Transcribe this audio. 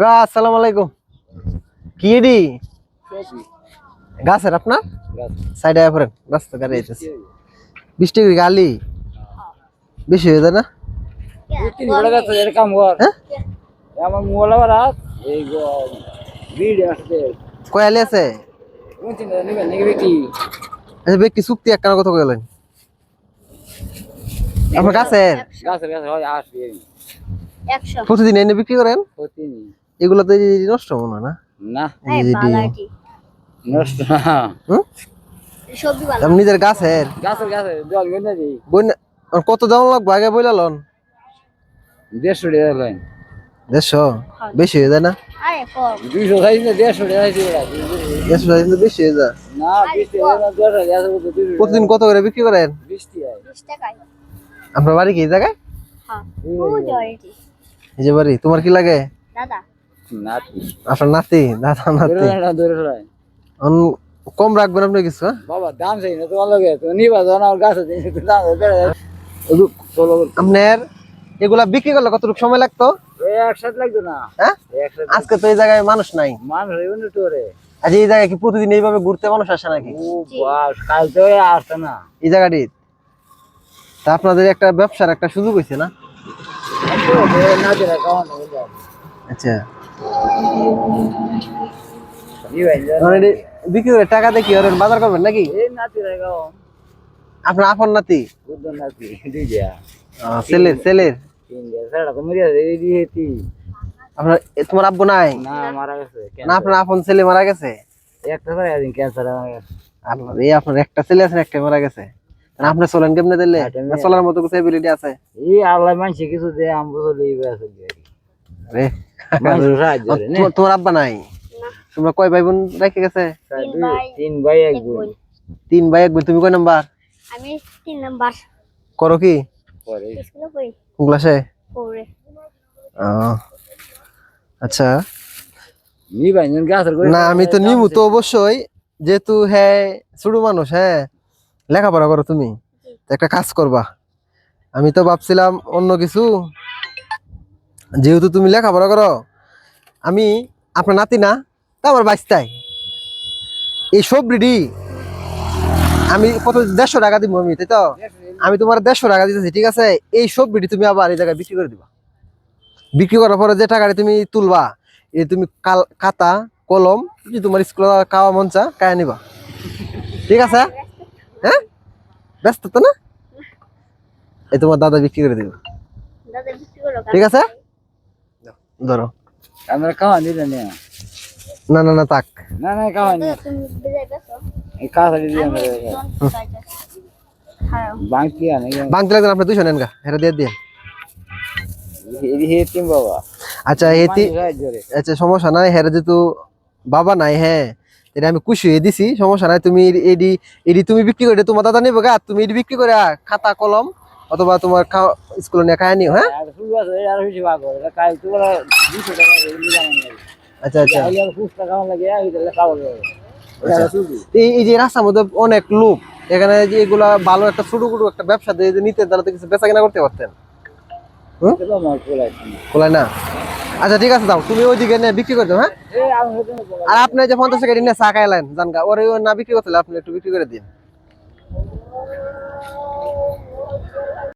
গা আসসালামু আলাইকুম। কি এডি? গাছের আপনার? সাইডে পড়েন রাস্তা গাড়ি আইতেছে। বৃষ্টি করে গালি? বেশি হয়ে যায় না? তিন বড় গাছ এর কাম কর। হ্যাঁ? আমার মোবাইল আবার হাত এই ভিড় আসছে। কয় আলি আছে? আচ্ছা ব্যক্তি চুক্তি এক কথা কইলেন আপনার গাছের? প্রতিদিন এনে বিক্রি করেন? প্রতিদিন। এগুলো তো এই নষ্ট মনে হয় না? না। নষ্ট নিজের গাছের? জল বইন কত দাম লাগবে? আগে বইলালন দেড়শো টাকা লাইন দেড়শো? বেশি হয়ে যায় না? দুইশো খাইছি না দেড়শো টাকা খাইছি দেড়শো কিন্তু বেশি হয়ে যায়? না দেড়শো প্রতিদিন কত করে বিক্রি করেন? আপনার বাড়ি কি জায়গায়? হ্যাঁ এই যে বাড়ি তোমার কি লাগে? দাদা। আপনার নাতি? দাদা নাতি। কম রাখবেন আপনি কিছু হ্যাঁ? বাবা দাম চাই না তোমার লগে। নিবা যখন আমার গাছে দাম আপনার এগুলা বিক্রি করলে কতটুকু সময় লাগতো? একসাথে লাগতো না। হ্যাঁ? আজকে তো এই জায়গায় মানুষ নাই। মানুষ আজ এই জায়গায় কি প্রতিদিন এইভাবে ঘুরতে মানুষ আসে নাকি? কাল তো আসছে না। এই জায়গাটি? তা আপনাদের একটা ব্যবসার একটা সুযোগ হয়েছে না? আচ্ছা। বিক্রি করে টাকা দিয়ে কি বাজার করবেন নাকি? আপনার আপন নাতি? দিয়া ছেলের ছেলের দিয়া দিয়ে আপনার তোমার আব্বু নাই? না আপনার আপন ছেলে মারা গেছে? আমার আপনার একটা ছেলে আছে একটা মারা গেছে। আপনি চলেন কেমনে দিলে হ্যাঁ, চলার মতো কিছু এবিলিটি আছে? এই আল্লাহ মানুষ কিছু দে আমি বুঝলি আছে রে মানুষ সাহায্য করে নে। তোমার- আব্বা নাই? না। তোমরা কয় ভাই বোন রেখে গেছে? তিন ভাই এক বোন। তিন ভাই এক বোন তুমি কয় নাম্বার? আমি তিন নাম্বার। করো কি? ক্লাসে? আচ্ছা। না আমি তো নিমু তো অবশ্যই যেহেতু হ্যাঁ ছোট মানুষ হ্যাঁ লেখাপড়া করো তুমি। একটা কাজ করবা। আমি তো ভাবছিলাম অন্য কিছু যেহেতু তুমি লেখাপড়া করো আমি আপনার নাতি না তা আমার বাইশটাই এই সব রেডি আমি কত দেড়শো টাকা দিব আমি তাই তো? আমি তোমার দেড়শো টাকা দিতেছি ঠিক আছে? এই সব বিডি তুমি আবার এই জায়গায় বিক্রি করে দিবা। বিক্রি করার পরে যে টাকাটা তুমি তুলবা এই তুমি কাল খাতা কলম যে তোমার স্কুলে খাওয়া মন চা কায়া নিবা। ঠিক আছে? হ্যাঁ? ব্যস্ত তো না? এই তোমার দাদা বিক্রি করে দিবে। ঠিক আছে? ধরো। আমরা খাওয়া দিলে না। না না না তাক না না খাওয়া নি এই দিয়ে আমরা আনে বাংলা লাগবে আপনি দুইশো নেন গা হেরা দিয়ে দিয়ে এই বাবা। আচ্ছা আচ্ছা সমস্যা নাই হেরা যেহেতু বাবা নাই হ্যাঁ এটা আমি খুশি হয়ে দিছি সমস্যা নাই তুমি এডি এডি তুমি বিক্রি করে তোমার দাদা নিবে গা তুমি এডি বিক্রি করে খাতা কলম। অথবা তোমার স্কুলে নিয়ে খায় নিও হ্যাঁ? আর ফুল আছে আর বেশি ভাগ করে কাল তো বলা 200 টাকা দিয়ে নিলাম লাগে। আচ্ছা আচ্ছা। আইলে আর 50 টাকা লাগে এই খাওয়া যে রাস্তার মধ্যে অনেক লোক এখানে যে এগুলা ভালো একটা ছোট ছোট একটা ব্যবসা দিয়ে যে নিতে তাহলে তো কিছু বেচা কিনা করতে পারতেন। বলে না। আচ্ছা ঠিক আছে দাও তুমি ওইদিকে নিয়ে বিক্রি করে দাও হ্যাঁ? আর আপনি যে পঞ্চাশ টাকা নিয়ে চা খাইলেন জানগা ওরে না বিক্রি করতে আপনি একটু বিক্রি করে দিন।